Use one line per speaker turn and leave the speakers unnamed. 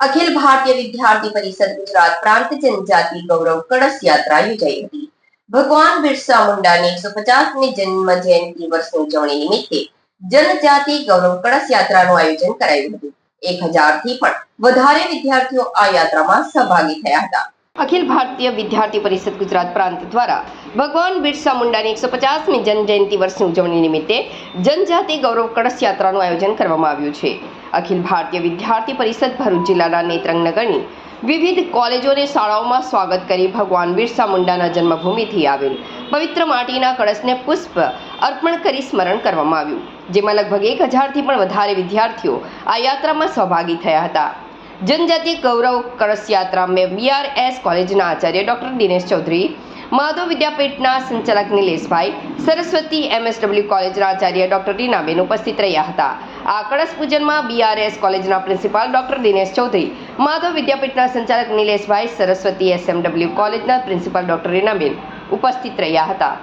અખિલ ભારતીય વિદ્યાર્થી પરિષદ ગુજરાત પ્રાંત જનજાતિ ગૌરવ કળશ યાત્રા યોજાઈ હતી. ભગવાન બિરસા મુંડાની એકસો પચાસમી જન્મ જયંતિ વર્ષની ઉજવણી નિમિત્તે જનજાતિ ગૌરવ કળશ યાત્રાનું આયોજન કરાયું હતું. એક હજારથી પણ વધારે વિદ્યાર્થીઓ આ યાત્રામાં સહભાગી થયા હતા. અખિલ ભારતીય વિદ્યાર્થી પરિષદ ગુજરાત પ્રાંત દ્વારા ભગવાન બિરસા મુંડાની એકસો પચાસમી જન્મજયંતિ વર્ષની ઉજવણી નિમિત્તે જનજાતિ ગૌરવ કળશ યાત્રાનું આયોજન કરવામાં આવ્યું છે. અખિલ ભારતીય વિદ્યાર્થી પરિષદ ભરૂચ જિલ્લાના નેત્રંગનગરની વિવિધ કોલેજો અને શાળાઓમાં સ્વાગત કરી ભગવાન બિરસા મુંડાના જન્મભૂમિથી આવેલ પવિત્ર માટીના કળશને પુષ્પ અર્પણ કરી સ્મરણ કરવામાં આવ્યું, જેમાં લગભગ એક હજારથી પણ વધારે વિદ્યાર્થીઓ આ યાત્રામાં સહભાગી થયા હતા. જનજાતિ ગૌરવ કળશ યાત્રા મેં બીઆરએસ કોલેજના આચાર્ય ડોક્ટર દિનેશ ચૌધરી માધવ વિદ્યાપીઠના સંચાલક નિલેશભાઈ સરસ્વતી એમએસડબલ્યુ કોલેજના આચાર્ય ડોક્ટર રીનાબેન ઉપસ્થિત રહ્યા હતા. આ કળશ પૂજનમાં બીઆરએસ કોલેજના પ્રિન્સિપાલ ડોક્ટર દિનેશ ચૌધરી, માધવ વિદ્યાપીઠના સંચાલક નિલેશભાઈ સરસ્વતી એસએમડબલ્યુ કોલેજના પ્રિન્સિપાલ ડોક્ટર રીનાબેન ઉપસ્થિત રહ્યા હતા.